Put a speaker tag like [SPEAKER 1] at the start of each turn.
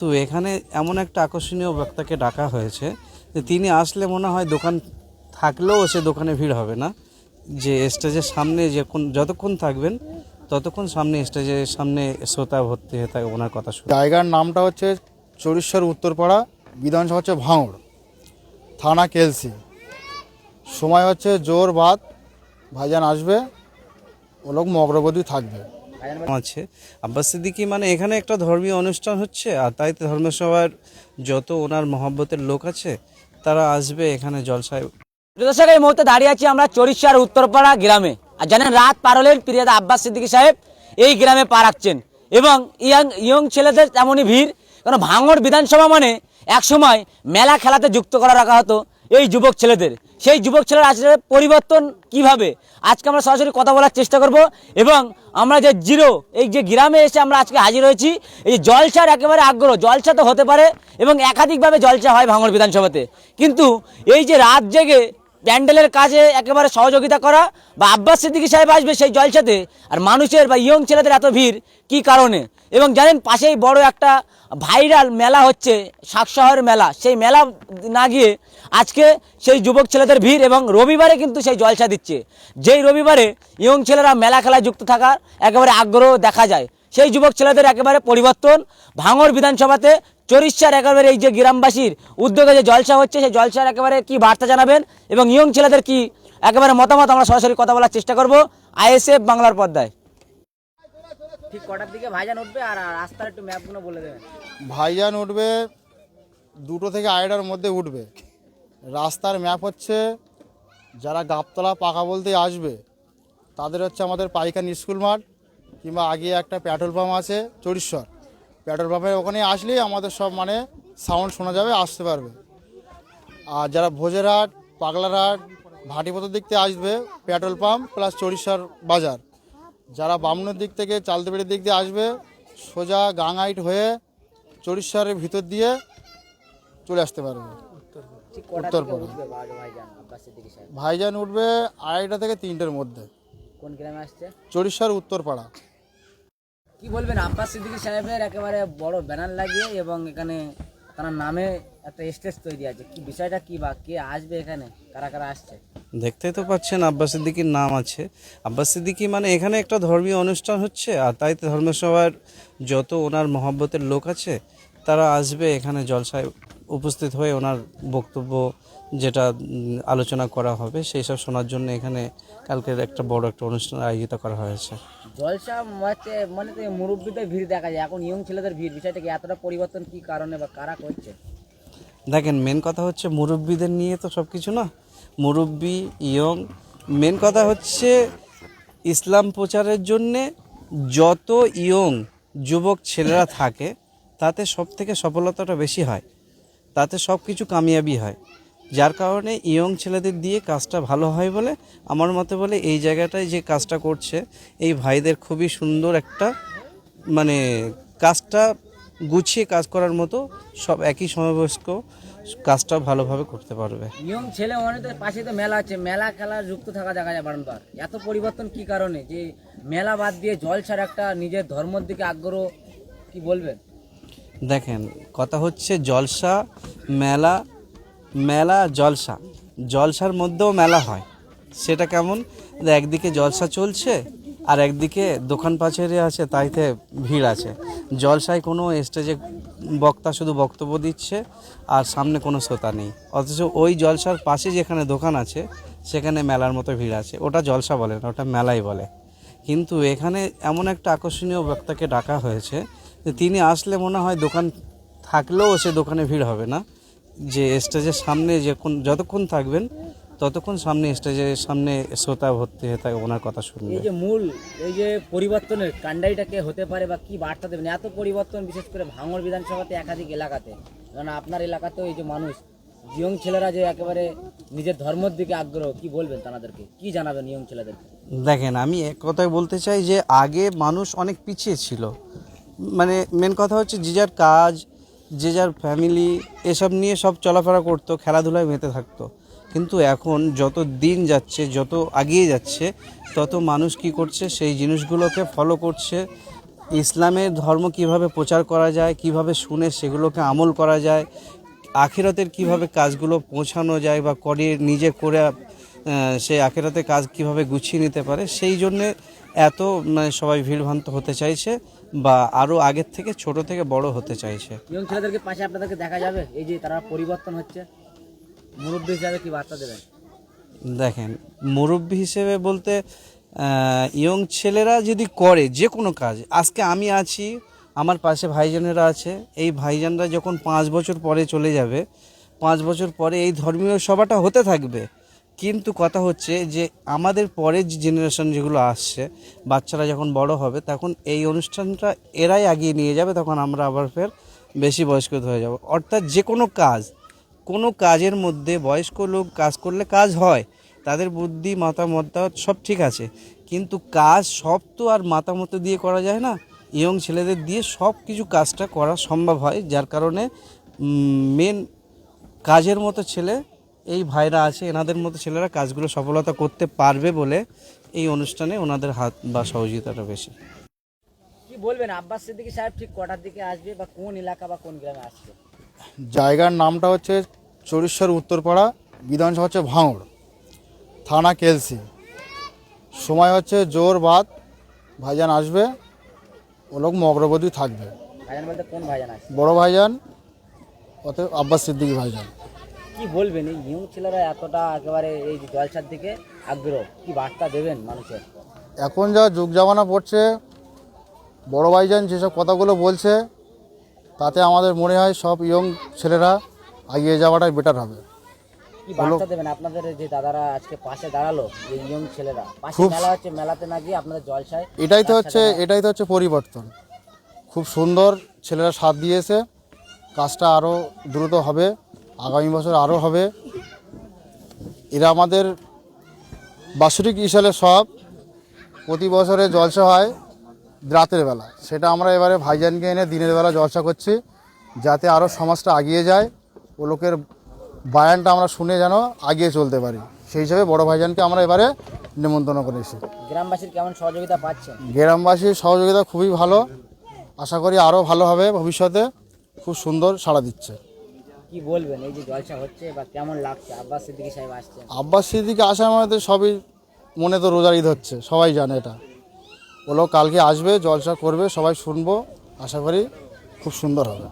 [SPEAKER 1] তো এখানে এমন একটা আকর্ষণীয় বক্তাকে ডাকা হয়েছে যে তিনি আসলে মনে হয় দোকান থাকলেও সে দোকানে ভিড় হবে না, যে স্টেজের সামনে যখন যতক্ষণ থাকবেন, ততক্ষণ সামনে স্টেজের সামনে শ্রোতা ভর্তি হয়ে থাকে ওনার কথা শুনে।
[SPEAKER 2] জায়গার নামটা হচ্ছে চরিশ্বর উত্তরপাড়া, বিধানসভা হচ্ছে ভাঙড়, থানা কেলসি। সময় হচ্ছে জোর বাদ, ভাইজান আসবে ও লোক মগ্রগতি থাকবে।
[SPEAKER 1] আছে। আব্বাস সিদ্দিকি মানে এখানে একটা ধর্মীয় অনুষ্ঠান হচ্ছে, আর তাই তো ধর্মসভার যত ওনার মহব্বতের লোক আছে, তারা আসবে এখানে জলসায়।
[SPEAKER 3] দর্শক, এই মুহূর্তে দাঁড়িয়ে আছি আমরা চরিষ্যার উত্তরপাড়া গ্রামে। আর জানেন, রাত পার হলেন প্রিয়াদা আব্বাস সিদ্দিকী সাহেব, এই গ্রামে পা রাখছেন। এবং ইয়াং, ইয়ং ছেলেদের তেমনই ভিড়, কারণ ভাঙড় বিধানসভা মানে একসময় মেলা খেলাতে যুক্ত করা রাখা হতো এই যুবক ছেলেদের। সেই যুবক ছেলের আসলে পরিবর্তন কীভাবে? আজকে আমরা সরাসরি কথা বলার চেষ্টা করব এবং আমরা যে জিরো, এই যে গ্রামে এসে আমরা আজকে হাজির হয়েছি, এই জলসার একেবারে আগ্রহ, জলসা তো হতে পারে এবং একাধিকভাবে জলসা হয় ভাঙড় বিধানসভাতে। কিন্তু এই যে রাত জেগে প্যান্ডেলের কাজে একেবারে সহযোগিতা করা, বা আব্বাস সিদ্দিকী সাহেব আসবে সেই জলসাতে আর মানুষের বা ইয়ং ছেলেদের এত ভিড়, কি কারণে? এবং জানেন, পাশেই বড় একটা ভাইরাল মেলা হচ্ছে শাকশহরের মেলা, সেই মেলা না গিয়ে আজকে সেই যুবক ছেলেদের ভিড় এবং রবিবারে কিন্তু সেই জলসা দিচ্ছে। যেই রবিবারে ইয়ং ছেলেরা মেলা খেলায় যুক্ত থাকার একেবারে আগ্রহ দেখা যায়। সেই যুবক ছেলেদের একেবারে পরিবর্তন ভাঙড় বিধানসভাতে চরিষ্যার একেবারে এই যে গ্রামবাসীর উদ্যোগে যে জলসা হচ্ছে সেই জলসার একেবারে কি বার্তা জানাবেন এবং ইয়ং ছেলেদের কি একেবারে মতামত আমরা সরাসরি কথা বলার চেষ্টা করব আইএসএফ বাংলার পর্দায়। ঠিক কটার দিকে ভাইজান উঠবে আর রাস্তার একটু ম্যাপগুলো বলে দেবেন।
[SPEAKER 2] ভাইজান উঠবে দুটো থেকে আড়াইটার মধ্যে উঠবে। রাস্তার ম্যাপ হচ্ছে যারা গাবতলা পাকা বলতে আসবে তাদের হচ্ছে আমাদের পাইকান স্কুল মাঠ কিংবা আগে একটা পেট্রোল পাম্প আছে চরিশ্বর পেট্রোল পাম্পের ওখানে আসলেই আমাদের সব মানে সাউন্ড শোনা যাবে আসতে পারবে। আর যারা ভোজেরহাট পাগলারহাট ভাটিপথের দিক থেকে আসবে পেট্রোল পাম্প প্লাস চরিশ্বর বাজার। যারা বামনের দিক থেকে চালতেবেড়ির দিক দিয়ে আসবে সোজা গাঙাইট হয়ে চরিশ্বরের ভিতর দিয়ে চলে আসতে পারবে।
[SPEAKER 3] ঠিক
[SPEAKER 2] উত্তর
[SPEAKER 3] থেকে
[SPEAKER 2] পাড়া।
[SPEAKER 3] উঠবে ভাইজান
[SPEAKER 2] উঠবে আড়াইটা থেকে তিনটের মধ্যে।
[SPEAKER 3] কোন গ্রামে আসছে?
[SPEAKER 2] উত্তরপাড়া
[SPEAKER 3] কি বলবেন? আব্বাস সিদ্দিকী সাহেবের একেবারে বড় ব্যানার লাগিয়ে এবং এখানে তার নামে একটা স্টেজ তৈরি আছে। কি বিষয়টা কি বা কে আসবে এখানে? কারা কারা আসছে?
[SPEAKER 1] দেখতেই তো পাচ্ছেন আব্বাস সিদ্দিকির নাম আছে। আব্বাস সিদ্দিকি মানে এখানে একটা ধর্মীয় অনুষ্ঠান হচ্ছে আর তাই ধর্মসভার যত ওনার মহব্বতের লোক আছে, তারা আসবে এখানে জলসায় উপস্থিত হয়ে ওনার বক্তব্য যেটা আলোচনা করা হবে, সেই সব শোনার জন্য এখানে কালকের একটা বড় একটা অনুষ্ঠান আয়োজিত করা হয়েছে।
[SPEAKER 3] জলসা হচ্ছে মানে তো মুরব্বীদের ভিড় দেখা যায়। এখন ইয়ং ছেলেদের ভিড়। বিষয়টা কি? এতটা পরিবর্তন কি কারণে বা কারা করছে?
[SPEAKER 1] দেখেন মেন কথা হচ্ছে মুরব্বীদের নিয়ে তো সব কিছু না। মুরব্বী ইয়ং মেন কথা হচ্ছে ইসলাম প্রচারের জন্যে যত ইয়ং যুবক ছেলেরা থাকে, তাতে সব থেকে সফলতাটা বেশি হয়। তাতে সব কিছু কামিয়াবি হয়। যার কারণে ইয়ং ছেলেদের দিয়ে কাজটা ভালো হয় বলে আমার মতে বলে এই জায়গাটায় যে কাজটা করছে এই ভাইদের খুবই সুন্দর একটা মানে কাজটা গুছিয়ে কাজ করার মতো সব একই সমবয়স্ক কাজটা ভালোভাবে করতে পারবে।
[SPEAKER 3] ইয়ং ছেলে মানে তো পাশে তো মেলা আছে মেলা খেলা যুক্ত থাকা দেখা যায় বারংবার। এত পরিবর্তন কি কারণে? যে মেলা বাদ দিয়ে জলসার একটা নিজের ধর্মের দিকে আগ্রহ কি বলবেন?
[SPEAKER 1] দেখেন কথা হচ্ছে জলসা মেলা মেলা জলসা। জলসার মধ্যেও মেলা হয়। সেটা কেমন? একদিকে জলসা চলছে আর একদিকে দোকান পাচারে আছে, তাইতে ভিড় আছে। জলসায় কোনো স্টেজে বক্তা শুধু বক্তব্য দিচ্ছে আর সামনে কোনো শ্রোতা নেই। অথচ ওই জলসার পাশে যেখানে দোকান আছে, সেখানে মেলার মতো ভিড় আছে। ওটা জলসা বলে না, ওটা মেলাই বলে। কিন্তু এখানে এমন একটা আকর্ষণীয় বক্তাকে ডাকা হয়েছে যে তিনি আসলে মনে হয় দোকান থাকলেও সে দোকানে ভিড় হবে না। যে স্টেজের সামনে যখন যতক্ষণ থাকবেন ততক্ষণ সামনে স্টেজের সামনে শ্রোতা ভর্তি হয়ে থাকে ওনার কথা শুনবে
[SPEAKER 3] এই যে মূল এই যে পরিবর্তনের কাণ্ডাইটাকে হতে পারে বা কি বার্তা দেবেন? এত পরিবর্তন বিশেষ করে ভাঙড় বিধানসভাতে একাধিক এলাকাতে। কারণ আপনার এলাকাতেও এই যে মানুষ ইয়ং ছেলেরা যে একেবারে নিজের ধর্মের দিকে আগ্রহ কি বলবেন তাদেরকে কি জানাবেন ইয়ং ছেলেদেরকে?
[SPEAKER 1] দেখেন আমি এক কথায় বলতে চাই যে আগে মানুষ অনেক পিছিয়ে ছিল। মানে মেন কথা হচ্ছে যে যার কাজ যে যার ফ্যামিলি এসব নিয়ে সব চলাফেরা করতো, খেলাধুলায় মেতে থাকতো। কিন্তু এখন যত দিন যাচ্ছে, যত এগিয়ে যাচ্ছে, তত মানুষ কি করছে, সেই জিনিসগুলোকে ফলো করছে। ইসলামের ধর্ম কীভাবে প্রচার করা যায়, কীভাবে শুনে সেগুলোকে আমল করা যায়, আখিরাতের কীভাবে কাজগুলো পৌঁছানো যায় বা করে, নিজে করে সেই আখিরাতের কাজ কীভাবে গুছিয়ে নিতে পারে, সেই জন্যে এত মানে সবাই ভিড়ভান্ত হতে চাইছে। বা আরও আগের থেকে ছোট থেকে বড় হতে চাইছে।
[SPEAKER 3] ইয়ং ছেলেদেরকে পাশে আপনাদেরকে দেখা যাবে এই যে তারা পরিবর্তন হচ্ছে। মুরব্বী হিসাবে কি বার্তা দেবেন?
[SPEAKER 1] দেখেন মুরব্বী হিসেবে বলতে ইয়ং ছেলেরা যদি করে যে কোনো কাজ আজকে আমি আছি আমার পাশে ভাইজানেরা আছে এই ভাইজানরা যখন পাঁচ বছর পরে চলে যাবে পাঁচ বছর পরে এই ধর্মীয় সভাটা হতে থাকবে কিন্তু কথা হচ্ছে যে আমাদের পরের যে জেনারেশন যেগুলো আসছে, বাচ্চারা যখন বড় হবে, তখন এই অনুষ্ঠানটা এরাই আগিয়ে নিয়ে যাবে, তখন আমরা আবার ফের বেশি বয়স্ক হয়ে যাব। অর্থাৎ যে কোনো কাজ, কোনো কাজের মধ্যে বয়স্ক লোক কাজ করলে কাজ হয়, তাদের বুদ্ধি, মতামত সব ঠিক আছে। কিন্তু কাজ সব তো আর মাতামত দিয়ে করা যায় না। ইয়ং ছেলেদের দিয়ে সব কিছু কাজটা করা সম্ভব হয়, যার কারণে মেন কাজের মতো ছেলে এই ভাইরা আছে এনাদের মতো ছেলেরা কাজগুলো সফলতা করতে পারবে বলে এই অনুষ্ঠানে ওনাদের হাত বা সহযোগিতাটা বেশি।
[SPEAKER 3] কি বলবেন? আব্বাস সিদ্দিকী সাহেব ঠিক কটার দিকে আসবে বা কোন এলাকা বা কোন গ্রামে আসবে?
[SPEAKER 2] জায়গার নামটা হচ্ছে চরিশ্বর উত্তরপাড়া বিধানসভা হচ্ছে ভাঙড় থানা কেলসি। সময় হচ্ছে জোর বাদ ভাইজান আসবে ও লোক মগ্রবতী থাকবে।
[SPEAKER 3] ভাইজান বলতে কোন ভাইজান আসবে?
[SPEAKER 2] বড় ভাইজান অতএব আব্বাস সিদ্দিকী ভাইজান।
[SPEAKER 3] কি বলবেন? এই ইয়ং ছেলেরা এতটা একেবারে এই জলসার দিকে আগ্রহ কি বার্তা দেবেন মানুষের?
[SPEAKER 2] এখন যা যুগ জামানা পড়ছে বড় ভাইজান যেসব কথাগুলো বলছে তাতে আমাদের মনে হয় সব ইয়ং ছেলেরা এগিয়ে যাওয়াটাই বেটার হবে।
[SPEAKER 3] কি বার্তা দেবেন? আপনাদের যে দাদারা আজকে পাশে দাঁড়াল যে ইয়ং ছেলেরা। পাশে মেলা হচ্ছে মেলাতে না গিয়ে আপনাদের জলসায়
[SPEAKER 2] এটাই তো হচ্ছে এটাই তো হচ্ছে পরিবর্তন। খুব সুন্দর ছেলেরা সাথ দিয়েছে কাজটা আরও দ্রুত হবে। আগামী বছর আরও হবে। এরা আমাদের বাৎসরিক ইসালে সব প্রতি বছরে জলসা হয় রাতের বেলা। সেটা আমরা এবারে ভাইজানকে এনে দিনের বেলা জলসা করছি যাতে আরও সমাজটা আগিয়ে যায় ও লোকের বায়ানটা আমরা শুনে যেন আগিয়ে চলতে পারি। সেই হিসাবে বড় ভাইজানকে আমরা এবারে নিমন্ত্রণ করেছি।
[SPEAKER 3] গ্রামবাসীর কেমন সহযোগিতা পাচ্ছেন?
[SPEAKER 2] গ্রামবাসীর সহযোগিতা খুবই ভালো। আশা করি আরও ভালো হবে ভবিষ্যতে। খুব সুন্দর সাড়া দিচ্ছে।
[SPEAKER 3] কি বলবেন? এই যে জলসা হচ্ছে বা কেমন লাগছে? আব্বাস সিদ্দিকি সাহেব আসছেন।
[SPEAKER 2] আব্বাস সিদ্দিকে আসার মধ্যে সবই মনে তো রোজার ঈদ হচ্ছে, সবাই জানে এটা। ওগুলো কালকে আসবে, জলসা করবে, সবাই শুনব, আশা করি খুব সুন্দর হবে।